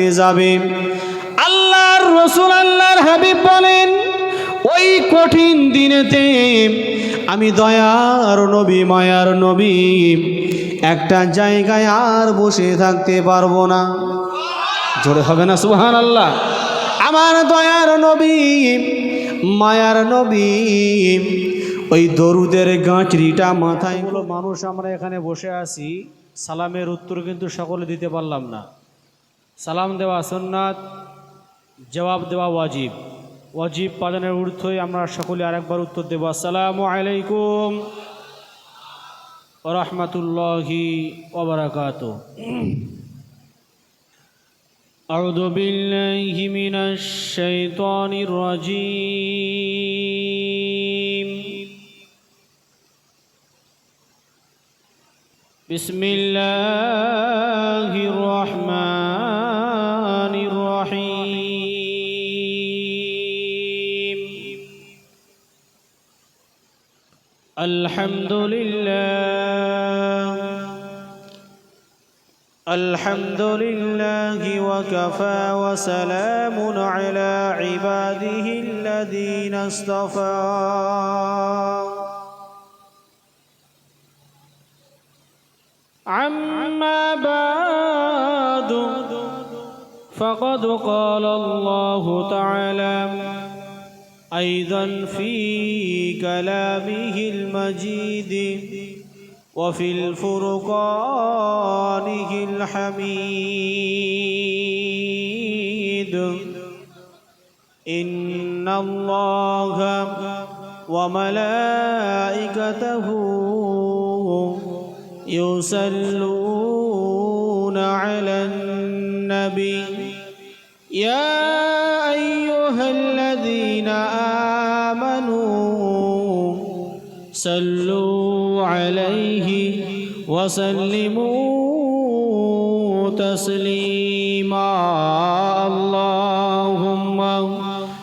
হয়ে যাবে। আল্লাহর রসুল আল্লাহর হাবিব বলেন, ওই কঠিন দিনেতে আমি দয়ার নবী, মায়ার নবী, একটা জায়গায় আর বসে থাকতে পারব না। জোরে হবে না সুহান আল্লাহ আমার দয়ার নবী, মায়ার নবী, ওই দরুদের গাঁচড়িটা মাথায় মানুষ, আমরা এখানে বসে আছি। সালামের উত্তর কিন্তু সকলে দিতে পারলাম না। সালাম দেওয়া সন্ন্যাত জবাব দেওয়া ওয়াজিব ওয়াজিব পালনের ঊর্ধ্বই আমরা সকলে আরেকবার উত্তর দেবো আসসালামু আলাইকুম রহমতুল্লাহি ওবরাকাত أعوذ بالله من الشيطان الرجيم بسم الله الحمد لله. الحمد لله وكفى وسلام على عباده الذين اصطفى. عما بعد فقد قال الله تعالى أيضا في كلامه المجيد وفي الفرقانه الحميد. إن الله وملائكته يصلون على النبي. يا صلوا عليه وسلموا تسليما. اللهم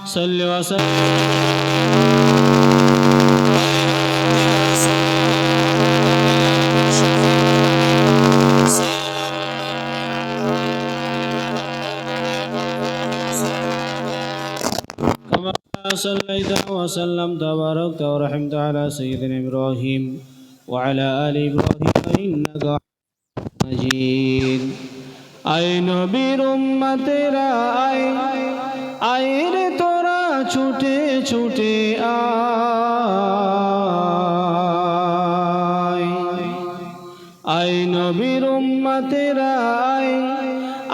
صل وسلم. صليت وسلمت وباركت ورحمت على سيدنا ابراهيم وعلى ال ابراهيم انك مجيد আই নবীর উম্মতেরা আই আইর তোরা ছুটে ছুটে আয় আই নবীর উম্মতেরা আই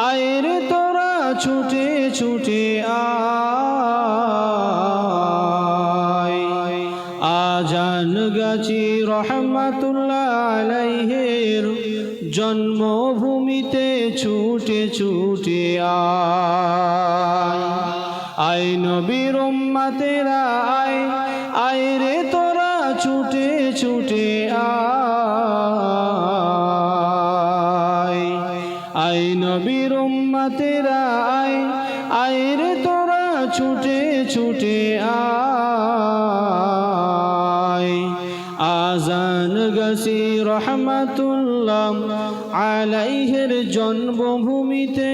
আইর তোরা ছুটে ছুটে আয় গাছি রহমাতুল্লাহ আলাইহের। জন্মভূমিতে ছুটে ছুটে আয় আজান গসি রহমাতুল্লাহ, আলাইহের জন্মভূমিতে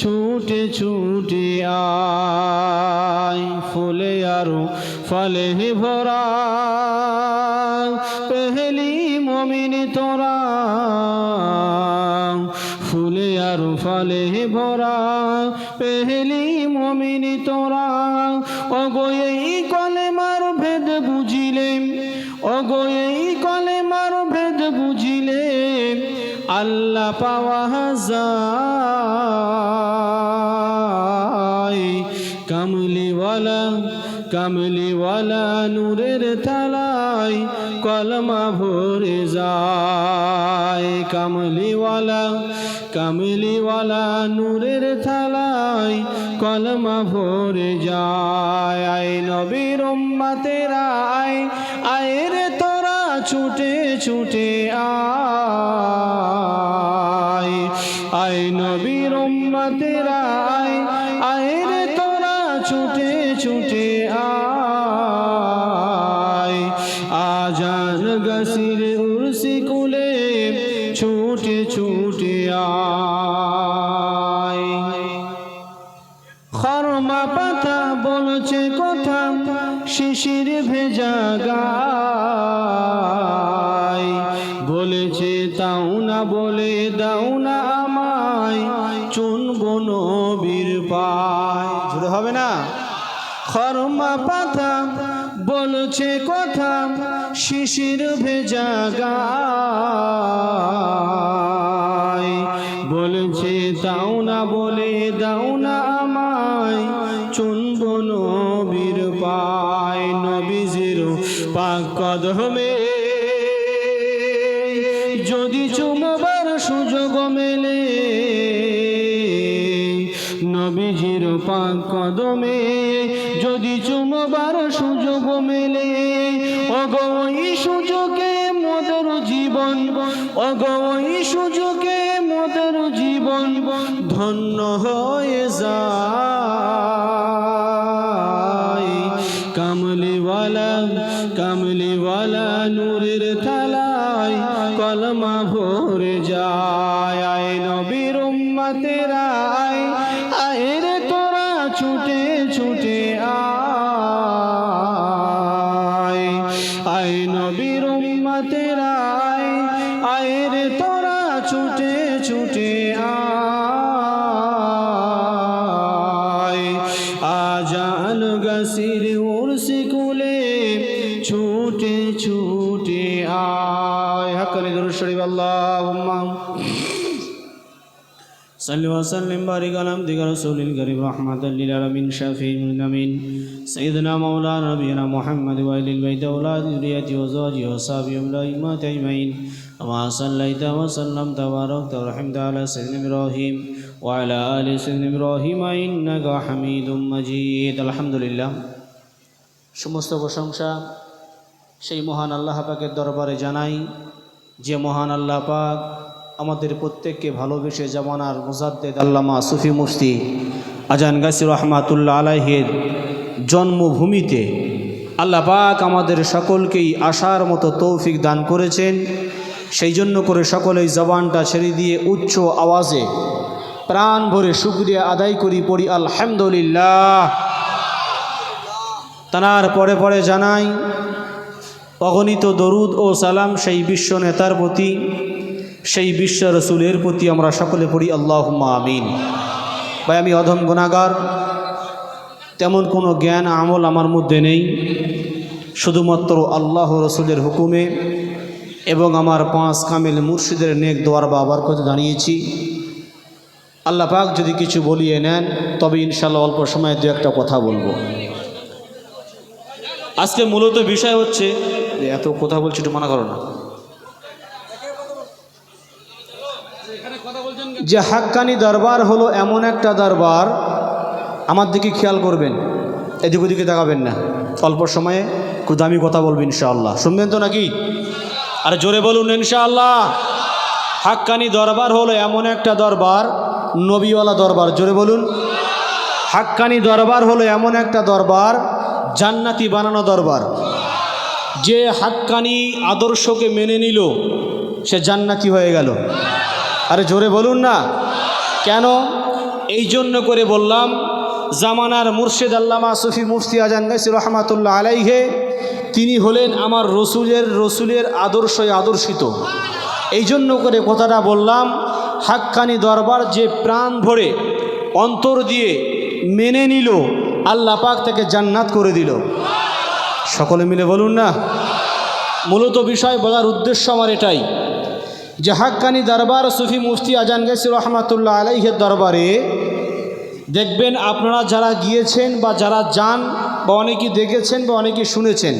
ছুটে ছুটে আয়, ফুলে আরও ফলে ভরা। পেহলি মমিন তোরা, ফুলে আর ফলে ভরা। পেহলি মমিন তোরা অগোয়েই কলে মার ভেদ বুঝিলে আল্লাহ পাওয়া যায়। কামলিওয়ালা কামলিওয়ালা নূরের থালায় কলমা ভরে যায়। কামলিওয়ালা কামলিওয়ালা নূরের থালায় কলমা ভরে যায়। আয় নবীর উম্মাতেরা, আয় আয় রে তোরা ছুটে ছুটে আয়। আয় নবীর উম্মাতেরা আয়। আয় রে তোরা ছুটে শিশির ভেজা গায় বলেছে তাও না বলে, দাও না আমায় চুনব নবীর পায়। হবে না? খরমা পাতা বলছে কথা, শিশির ভেজা গায় বলছে, দাও না বলে, দাও কদমে যদি চুমবার সুযোগ মেলে, নবীজির পাক কদমে যদি চুমবার সুযোগ মেলে অগই সুযোগে মদর জীবন অগই সুযোগে মদর জীবন ধন্য হয়ে যায় আজান গাছির উর্সি কুলে ছুটে ছুটে আয় হাক্কানি দরুদ শরীফ আল্লাহুম্মা صل وسلم بارك على عبدك رسول الكريم رحمة للعالمين شافي المؤمنين سيدنا مولانا نبينا محمد وآل البيت أولاد ذريته وزواجه وصحبه والأئمة أجمعين كما صليت وسلمت وباركت ورحمت على سيدنا إبراهيم وعلى آل سيدنا إبراهيم إنك حميد مجيد الحمد لله সমস্ত প্রশংসা সেই মহান আল্লাহ পাকের দরবারে জানাই যে মহান আল্লাহ পাক আমাদের প্রত্যেককে ভালোবেসে জামানার মুজাদ্দেদ আল্লামা সুফি মুফতি আজান গাসির রহমাতুল্লাহ আলাহের জন্মভূমিতে আল্লাহ পাক আমাদের সকলকেই আসার মতো তৌফিক দান করেছেন সেই জন্য করে সকলেই জবানটা ছেড়ে দিয়ে উচ্চ আওয়াজে প্রাণ ভরে শুক্রিয়া আদায় করি, পড়ি আলহামদুলিল্লাহ। তানার পরে পরে জানাই, অগণিত দরুদ ও সালাম সেই বিশ্ব নেতার প্রতি, সেই বিশ্ব রসুলের প্রতি আমরা সকলে পড়ি আল্লাহ আমিন। ভাই, আমি অধম গুণাগার। তেমন কোনো জ্ঞান, আমল আমার মধ্যে নেই। শুধুমাত্র আল্লাহ রসুলের হুকুমে এবং আমার পাঁচ কামিল মুর্শিদের নেক দোয়ার বাবার কথা দাঁড়িয়েছি আল্লাহ পাক যদি কিছু বলিয়ে নেন তবে ইনশাল্লাহ অল্প সময়ে দু একটা কথা বলব। আজকে মূলত বিষয় হচ্ছে এত কথা বলছি একটু মানা করো না। যে হাক্কানি দরবার হলো এমন একটা দরবার আমার দিকে খেয়াল করবেন এদিক ওদিকে তাকাবেন না। অল্প সময়ে খুব দামি কথা বলবেন ইনশাআল্লাহ। শুনবেন তো নাকি? আরে জোরে বলুন ইনশাআল্লাহ। হাক্কানি দরবার হলো এমন একটা দরবার নবীওয়ালা দরবার, জোরে বলুন। হাক্কানি দরবার হলো এমন একটা দরবার, জান্নাতি বানানো দরবার। যে হাক্কানি আদর্শকে মেনে নিল, সে জান্নাতি হয়ে গেল। আরে জোরে বলুন না। কেন? এই জন্য করে বললাম, জামানার মুর্শেদ আল্লামা সুফি মুফতি আজান গাইসি রহমাতুল্লাহ আলাইহে, তিনি হলেন আমার রসুলের রসুলের আদর্শই আদর্শিত। এই জন্য করে কথাটা বললাম হাক্কানি দরবার যে প্রাণ ভরে অন্তর দিয়ে মেনে নিল, আল্লাহ পাক তাকে জান্নাত করে দিল। সকলে মিলে বলুন না? মূলত বিষয় বলার উদ্দেশ্য আমার এটাই যে হাক্কানি দরবার সুফি মুফতি আজান গেছি রহমাতুল্লাহ আলাইহের দরবারে। দেখবেন আপনারা যারা গিয়েছেন বা যারা যান বা অনেকেই দেখেছেন বা অনেকেই শুনেছেন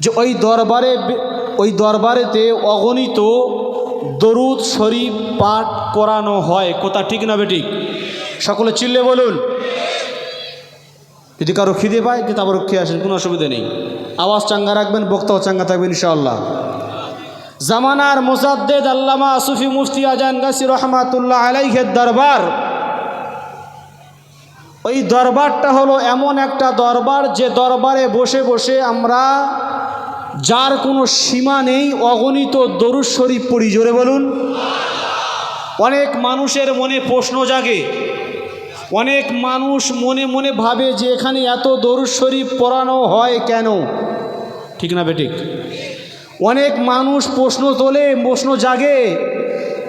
যে ওই দরবারে ওই দরবারেতে অগণিত দরুদ শরীফ পাঠ করানো হয়। কথা ঠিক না বেঠিক? সকলে চিল্লে বলুন। যদি কারও খিদে পায় কিন্তু আবার খেয়ে আসেন, কোনো অসুবিধা নেই। আওয়াজ চাঙ্গা রাখবেন, বক্তাও চাঙ্গা থাকবেন, ইনশাআল্লাহ। জামানার মোসাদ্দেদ আল্লামা সুফি মুফতি আজান গাছি রহমাতুল্লাহ আলাইহের দরবার। ওই দরবারটা হলো এমন একটা দরবার, যে দরবারে বসে বসে আমরা যার কোনো সীমা নেই, অগণিত দরুদ শরীফ পড়ি, জোরে বলুন। অনেক মানুষের মনে প্রশ্ন জাগে। অনেক মানুষ মনে মনে ভাবে যে এখানে এত দরুদ শরীফ পড়ানো হয় কেন? ঠিক না বেঠিক? অনেক মানুষ প্রশ্ন তোলে, প্রশ্ন জাগে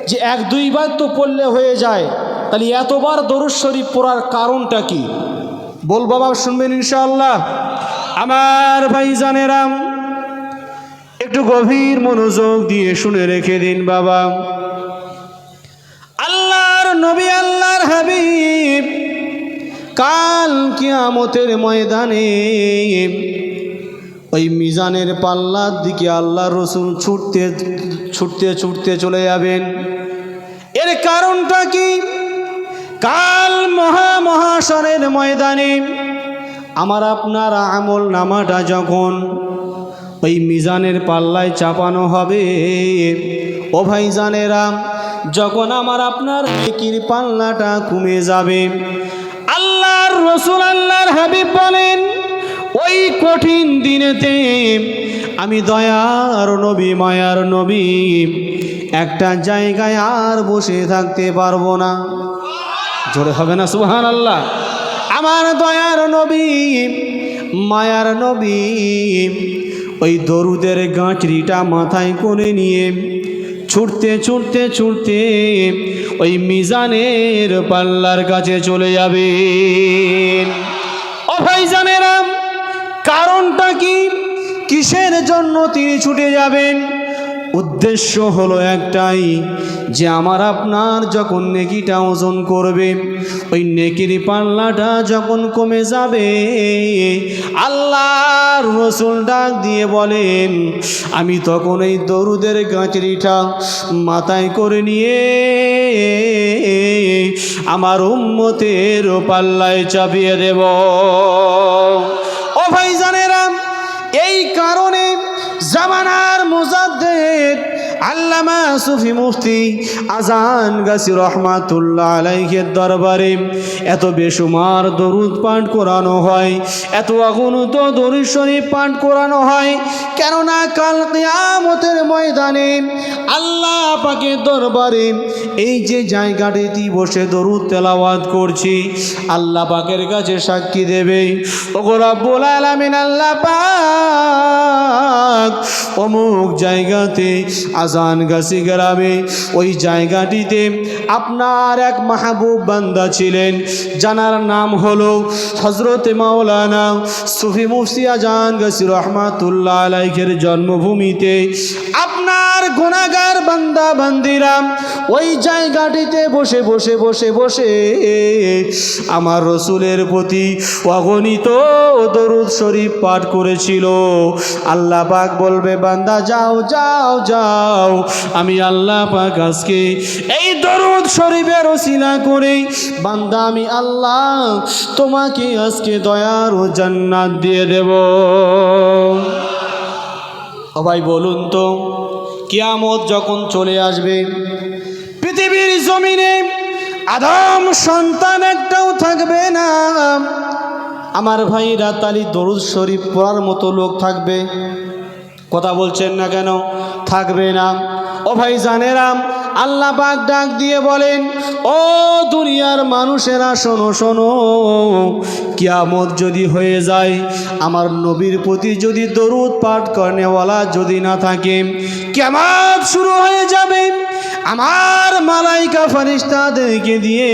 যে এক দুইবার তো পড়লে হয়ে যায়, তাহলে এতবার দরুদ শরীফ পড়ার কারণটা কি? বল বাবা, শুনবেন ইনশাআল্লাহ। আমার ভাই জানেরাম একটু গভীর মনোযোগ দিয়ে শুনে রেখে দিন বাবা। আল্লাহর নবী, আল্লাহর হাবিব, কাল কিয়ামতের ময়দানে ওই মিজানের পাল্লার দিকে আল্লাহ রসুল ছুটতে ছুটতে ছুটতে চলে যাবেন। এর কারণটা কি? কাল মহা মহাসরের ময়দানে আমার আপনার আমল নামাটা যখন ওই মিজানের পাল্লায় চাপানো হবে। ও ভাই জানেরা যখন আমার আপনার নেকির পাল্লাটা কমে যাবে, আল্লাহর রসুল আল্লাহর হাবিব বলেন, ওই কঠিন দিনেতে আমি দয়ার নবী, মায়ার নবী, একটা জায়গায় আর বসে থাকতে পারব না। জোরে হবে না সুহান আল্লাহ আমার দয়ার নবী, মায়ার নবী ওই দরুদের গাঁটরিটা মাথায় করে নিয়ে ছুটতে ছুটতে ছুটতে ওই মিজানের পাল্লার কাছে চলে যাবে। অভাইজানেরাম ভাই জানেরাম কারণটা কি? কিসের জন্য তিনি ছুটে যাবেন? উদ্দেশ্য হলো একটাই, যে আমার আপনার যখন নেকিটা ওজন করবে, ওই নেকির পাল্লাটা যখন কমে যাবে, আল্লাহর রসুল ডাক দিয়ে বলেন, আমি তখন এই দরুদের গাঁচড়িটা মাথায় করে নিয়ে আমার উম্মতের পাল্লায় চাপিয়ে দেব। ও ভাই জানেরাম এই কারণে জামানার মুজাদ্দের আল্লামা সুফি মুফতি আজান গাছি রহমাতুল্লাহ আলাইহের দরবারে এত বেসুমার দরুদ পাঠ করানো হয়, এত অগণিত দরুদ শরীফ পাঠ করানো হয়, কেননা কাল কিয়ামতের ময়দানে আল্লাহ পাকের দরবারে এই যে জায়গাটিতে বসে দরুদ তেলাওয়াত করছি, আল্লাহ পাকের কাছে সাক্ষী দেবে, ওগো রব্বুল আলামিন আল্লাহ পাক অমুক জায়গাতে আজান গাছি গ্রামে, ওই জায়গাটিতে আপনার এক মাহবুব বান্দা ছিলেন, জানার নাম হলো হজরত মাওলানা সুফি মুফতি আজান গাছি রহমাতুল্লাহ আলাইকের জন্মভূমিতে। আপনার গুণাগার বান্দা বান্দিরাম, ওই জায়গাটিতে বসে বসে বসে বসে আমার রসুলের প্রতি অগণিত দরুদ শরীফ পাঠ করেছিল। আল্লাহ পাক বলবে, বান্দা, যাও যাও যাও। আমি আল্লাহ পাক আজকে এই দরুদ শরীফের ওসিলা করে, বান্দা, আমি আল্লাহ তোমাকে আজকে দয়ার ও জান্নাত দিয়ে দেব। ও ভাই বলুন তো কিয়ামত যখন চলে আসবে, পৃথিবীর জমিনে আদম সন্তান একটাও থাকবে না। আমার ভাইরা তালি দরুদ শরীফ পড়ার মতো লোক থাকবে। কথা বলছেন না কেন? থাকবে না। ও ভাই জানেরাম আল্লাহ পাক ডাক দিয়ে বলেন, ও দুনিয়ার মানুষেরা, শোনো শোনো কিয়ামত যদি হয়ে যায়, আমার নবীর প্রতি যদি দরুদ পাঠ করেনেওয়ালা যদি না থাকে, কিয়ামত শুরু হয়ে যাবে। আমার মালাইকা ফারিস্তাদেরকে দিয়ে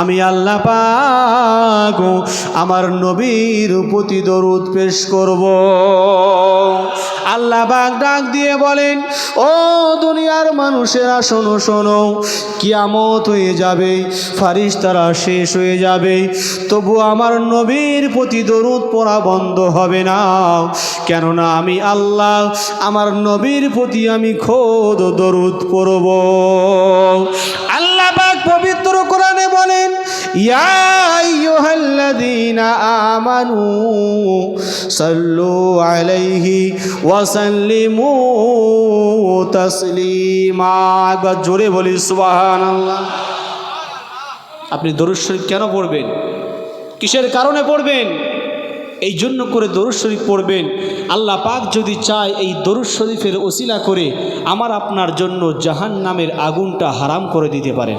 আমি আল্লাহ পাক আমার নবীর প্রতি দরুদ পেশ করব। আল্লাহ পাক ডাক দিয়ে বলেন, ও দুনিয়ার মানুষেরা, শোনো শোনো, কিয়ামত হয়ে যাবে ফারিস্তারা শেষ হয়ে যাবে। তবু আমার নবীর প্রতি দরুদ পড়া বন্ধ হবে না। কেননা আমি আল্লাহ, আমার নবীর প্রতি আমি খোদ দরুদ পড়ব। আল্লাহ পাক পবিত্র কোরআনে বলেন, ইয়া আমানু জোরে বলি, সুবহানাল্লাহ। আপনি দরুদ শরীফ কেন পড়বেন? কিসের কারণে পড়বেন? এই জন্য করে দরুদ শরীফ পড়বেন। আল্লাহ পাক যদি চায় এই দরুদ শরীফের ওসিলা করে আমার আপনার জন্য জাহান নামের আগুনটা হারাম করে দিতে পারেন।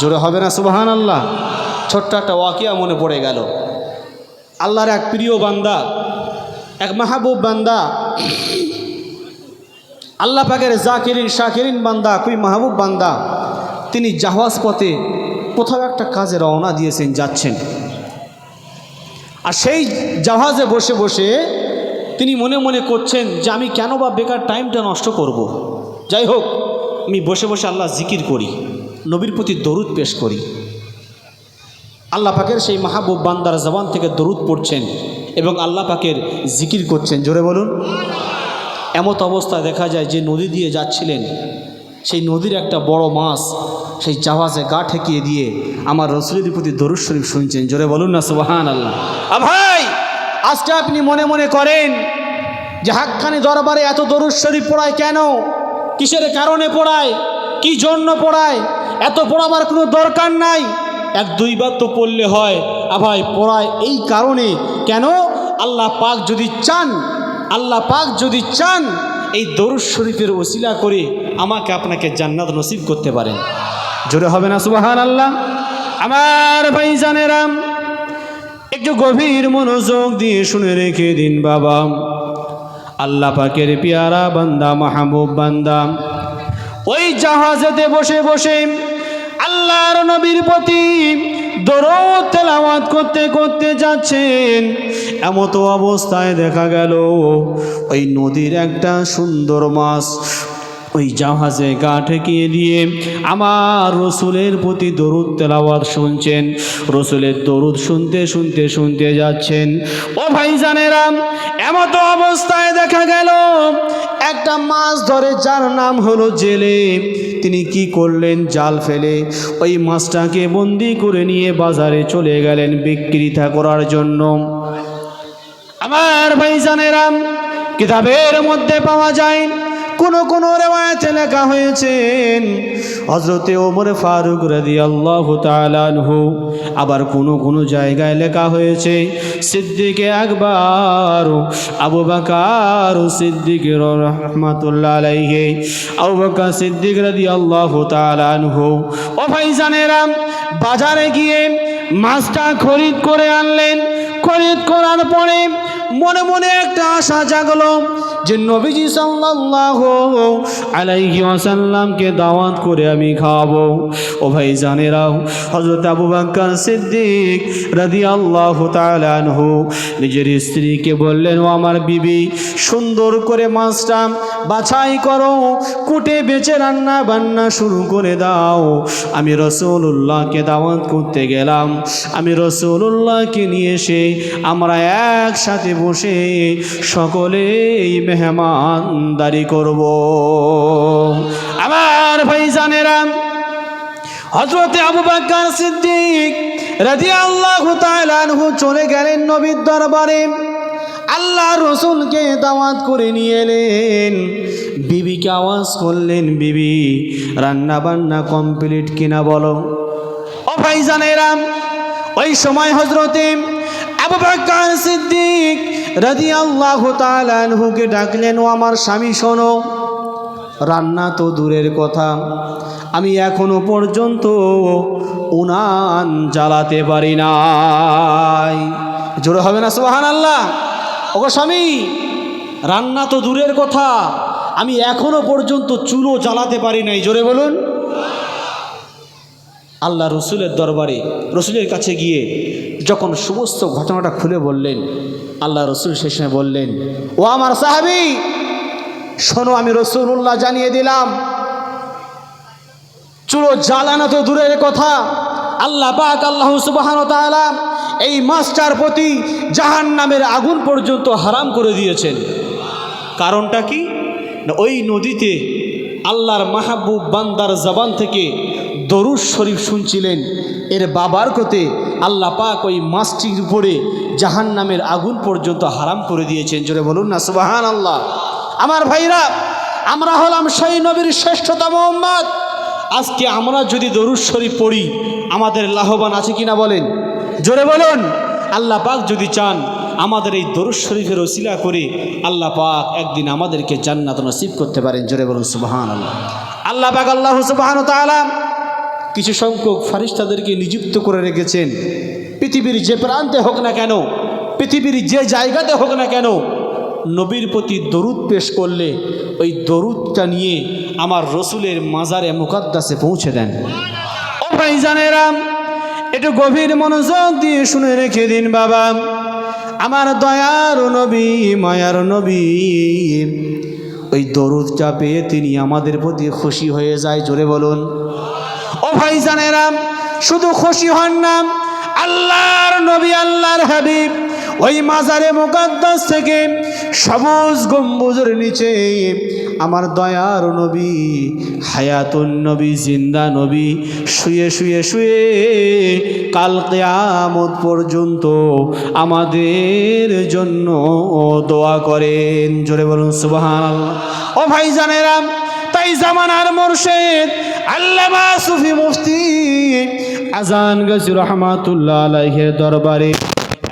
জোরে হবে না সুবাহান আল্লাহ ছোট্ট একটা ওয়াকিয়া মনে পড়ে গেল। আল্লাহর এক প্রিয় বান্দা, এক মাহবুব বান্দা, আল্লাহ পাকের জাকিরিন, শাকিরিন বান্দা কুই মাহবুব বান্দা, তিনি জাহাজ পথে কোথাও একটা কাজে রওনা দিয়েছেন, যাচ্ছেন। আর সেই জাহাজে বসে বসে তিনি মনে মনে করছেন যে আমি কেন বা বেকার টাইমটা নষ্ট করব। যাই হোক, আমি বসে বসে আল্লাহ জিকির করি, নবীর প্রতি দরুদ পেশ করি। আল্লাহ পাকের সেই মাহবুব বান্দার জবান থেকে দরুদ পড়ছেন এবং আল্লাহ পাকের জিকির করছেন। জোরে বলুন। এমত অবস্থায় দেখা যায় যে নদী দিয়ে যাচ্ছিলেন সেই নদীর একটা বড় মাছ সেই জাহাজে গা ঠেকিয়ে দিয়ে আমার রসুলের প্রতি দরুদ শরীফ শুনছেন। জোরে বলুন না সুবাহান আল্লাহ আ ভাই! আজকে আপনি মনে মনে করেন যে হাক্কানি দরবারে এত দরুদ শরীফ পড়ায় কেন? কিসের কারণে পড়ায়? কি জন্য পড়ায়? এত পড়াবার কোনো দরকার নাই? এক দুইবার তো পড়লে হয়। আ ভাই পড়ায় এই কারণে কেন? আল্লাহ পাক যদি চান আল্লাহ পাক যদি চান এই দরুদ শরীফের ওসিলা করে আমাকে আপনাকে জান্নাত নসিব করতে পারেন। জোরে হবে না সুবাহান আল্লাহ আমার ভাই জানেরাম একটু গভীর মনোযোগ দিয়ে শুনে রেখে দিন বাবা। আল্লাহ পাকের পিয়ারা বান্দা, মাহবুব বান্দা। ওই জাহাজেতে বসে বসে আল্লাহর নবীর প্রতি দরদ তেলাওয়াত করতে করতে যাচ্ছেন। এমতো অবস্থায় দেখা গেল ওই নদীর একটা সুন্দর মাছ ওই জাহাজে গা ঠেকিয়ে দিয়ে আমার রসুলের প্রতি দরুদ তেলাওয়াত শুনছেন। রসুলের দরুদ শুনতে শুনতে শুনতে যাচ্ছেন। ও ভাই জানেরাম এমত অবস্থায় দেখা গেল, একটা মাছ ধরে যার নাম হলো জেলে। তিনি কি করলেন? জাল ফেলে ওই মাছটাকে বন্দি করে নিয়ে বাজারে চলে গেলেন বিক্রিতা করার জন্য। আমার ভাই জানেরাম কিতাবের মধ্যে পাওয়া যায় কোন কোন রেওয়ায়তে লেখা হয়েছেন হজরতে ওমর ফারুক রাদি আল্লাহ তালানহু আবার কোনো কোনো জায়গায় লেখা হয়েছে, সিদ্দিকে আকবর, আবু বাকার সিদ্দিক রহমাতুল্লাহ আলাইহে। আবু বাকার সিদ্দিক রাদি আল্লাহ তালানহু ও ভাই জানেরাম বাজারে গিয়ে মাছটা খরিদ করে আনলেন। খরিদ করার পরে মনে মনে একটা আশা জাগলো যে নবীজি সাল্লাল্লাহু আলাইহি ওয়াসাল্লামকে দাওয়াত করে আমি খাওয়াবো ও ভাই জানেরাও হযরত আবু বকর সিদ্দিক রাদিয়াল্লাহু তাআলা আনহু নিজের স্ত্রীকে বললেন, ও আমার বিবি, সুন্দর করে মাছটা বাছাই করো, কুটে বেচে রান্না বান্না শুরু করে দাও। আমি রসুল্লাহকে দাওয়াত করতে গেলাম। আমি রসুল্লাহকে নিয়ে এসে আমরা একসাথে বসে সকলেই মেহমানদারি করব। আমার ভাই জানেরা হজরতে আবু বাক্কার সিদ্দিক রাজি আল্লাহ তালু চলে গেলেন নবীর দরবারে। আল্লাহ রসুলকে দাওয়াত করে নিয়ে এলেন। বিবিকে আওয়াজ করলেন, বিবি রান্না বান্না কমপ্লিট কিনা বলো? ও ভাই জানেরাম ওই সময় হজরতে আবু সিদ্দিক রাজি আল্লাহ তালুকে ডাকলেন, ও আমার স্বামী, শোনো, রান্না তো দূরের কথা। আমি এখনও পর্যন্ত উনান জ্বালাতে পারি নাই। জোরে হবে না সোহান আল্লাহ ওগো স্বামী, রান্না তো দূরের কথা। আমি এখনও পর্যন্ত চুলো জ্বালাতে পারি নাই। জোরে বলুন। আল্লাহ রসুলের দরবারে, রসুলের কাছে গিয়ে যখন সমস্ত ঘটনাটা খুলে বললেন, আল্লাহ রসুল শেষে বললেন, ও আমার সাহাবি, শোনো, আমি রসুল্লাহ জানিয়ে দিলাম চুলো জ্বালানো তো দূরের কথা। আল্লাহ পাক, আল্লাহ সুবাহান তাআলা এই মাছটার প্রতি জাহান নামের আগুন পর্যন্ত হারাম করে দিয়েছেন। কারণটা কি? ওই নদীতে আল্লাহর মাহবুব বান্দার জবান থেকে দরুদ শরীফ শুনছিলেন, এর বাবার কোতে আল্লাহ পাক ওই মাছটির উপরে জাহান নামের আগুন পর্যন্ত হারাম করে দিয়েছেন। জোরে বলুন না সুবাহান আল্লাহ আমার ভাইরা, আমরা হলাম সেই নবীর শ্রেষ্ঠতম উম্মাদ আজকে আমরা যদি দরুদ শরীফ পড়ি, আমাদের লাভবান আছে কিনা বলেন? জোরে বলুন। আল্লাহ পাক যদি চান আমাদের এই দরুদ শরীফের ওসিলা করে আল্লাহ পাক একদিন আমাদেরকে জান্নাত নসিব করতে পারেন। জোরে বলুন সুবাহান আল্লাহ আল্লাহ পাক আল্লাহ সুবাহান তাআলা কিছু সংখ্যক ফারিস্তাদেরকে নিযুক্ত করে রেখেছেন। পৃথিবীর যে প্রান্তে হোক না কেন, পৃথিবীর যে জায়গাতে হোক না কেন, নবীর প্রতি দরুদ পেশ করলে ওই দরুদটা নিয়ে আমার রসুলের মাজারে মুকাদ্দাসে পৌঁছে দেন। ও ভাই জানেরাম একটু গভীর মনোযোগ দিয়ে শুনে রেখে দিন বাবা। আমার দয়ার নবী, মায়ার নবী। ওই দরুদটা পেয়ে তিনি আমাদের প্রতি খুশি হয়ে যায়, জোরে বলুন। ও ভাই জানেরাম শুধু খুশি হন না, আল্লাহর নবী, আল্লাহর হাবিব ওই মাজারে মুকাদ্দাস থেকে সবুজ গম্বুজের নিচে আমার দয়ার নবী, হায়াতুন নবী, জিন্দা নবী, শুয়ে শুয়ে শুয়ে কাল কেয়ামত পর্যন্ত আমাদের জন্য দোয়া করেন। জোরে বলুন সুবহান ও ভাই জানেরাম তাই জামানার মুর্শিদ আল্লামা সুফি মুফতি আজান গাছি রহমাতুল্লাহ আলাইহের দরবারে।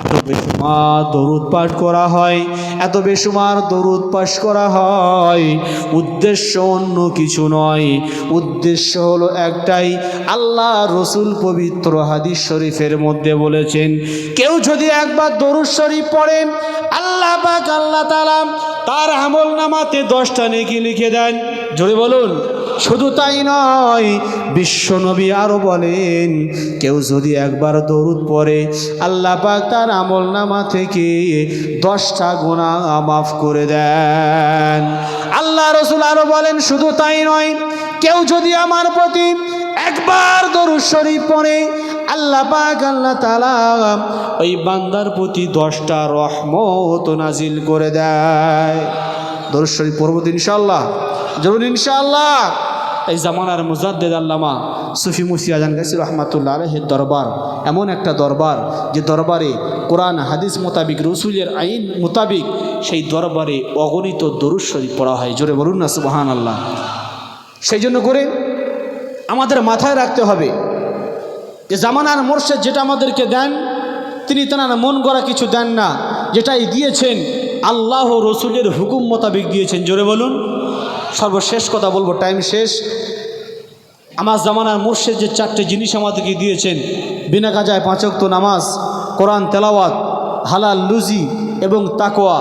এত বেশুমার দরুদ পাঠ করা হয়, এত বেশুমার দরুদ পাঠ করা হয়। উদ্দেশ্য অন্য কিছু নয়, উদ্দেশ্য হলো একটাই, আল্লাহ রসুল পবিত্র হাদিস শরীফের মধ্যে বলেছেন, কেউ যদি একবার দরুদ শরীফ পড়ে, আল্লাহ পাক আল্লাহ তালা তার আমল নামাতে দশটা নেকি লিখে দেন। জোরে বলুন। শুধু তাই নয় বিশ্বনবী আরও বলেন, কেউ যদি একবার দরুদ পড়ে, আল্লাহ পাক তার আমল নামা থেকে দশটা গোনা মাফ করে দেন। আল্লাহ রসুল আরও বলেন, শুধু তাই নয়, কেউ যদি আমার প্রতি একবার দরুদ শরীফ পড়ে, আল্লাহ পাক আল্লাহ তালা ওই বান্দার প্রতি দশটা রহমত নাজিল করে দেয়। দরুদ শরীফ পড়ব তো ইনশাল্লাহ জরুর ইনশাআল্লাহ। এই জামানার মুজাদ্দেদ আল্লামা সুফি মুসি আজান গাছি রহমাতুল্লাহ আলহের দরবার, এমন একটা দরবার, যে দরবারে কোরআন, হাদিস মোতাবিক, রসুলের আইন মোতাবিক সেই দরবারে অগণিত দরুদ শরীফ পড়া হয়। জোরে বলুন না সুবাহান আল্লাহ সেই জন্য করে আমাদের মাথায় রাখতে হবে যে জামানার মোর্শেদ যেটা আমাদেরকে দেন, তিনি তেনার মন গড়া কিছু দেন না। যেটাই দিয়েছেন আল্লাহ রসুলের হুকুম মোতাবিক দিয়েছেন। জোরে বলুন। সর্বশেষ কথা বলব, টাইম শেষ। আমার জামানার মোর্শেদ যে চারটে জিনিস আমাদেরকে দিয়েছেন, বিনা কাজায় পাঁচক্ত নামাজ, কোরআন তেলাওয়াত, হালাল লুজি এবং তাকোয়া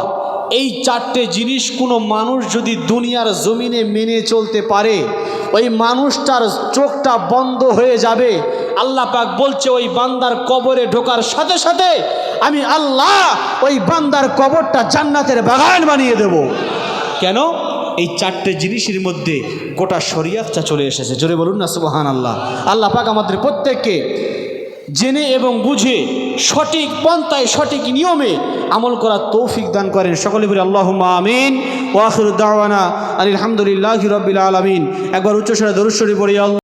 এই চারটে জিনিস কোনো মানুষ যদি দুনিয়ার জমিনে মেনে চলতে পারে, ওই মানুষটার চোখটা বন্ধ হয়ে যাবে। আল্লাহ পাক বলছে, ওই বান্দার কবরে ঢোকার সাথে সাথে আমি আল্লাহ ওই বান্দার কবরটা জান্নাতের বাগান বানিয়ে দেব। কেন? এই চারটে জিনিসের মধ্যে গোটা শরিয়াতটা চলে এসেছে। জোরে বলুন না সুবহান আল্লাহ আল্লাহ পাক আমাদের প্রত্যেককে জেনে এবং বুঝে সঠিক পন্থায় সঠিক নিয়মে আমল করার তৌফিক দান করেন। সকলে বলে আল্লাহ আমিন। ওয়াখির দাওয়ানা আলহামদুলিল্লাহ রবিল আলমিন। একবার উচ্চস্বরে দরুশ্বরী পড়ি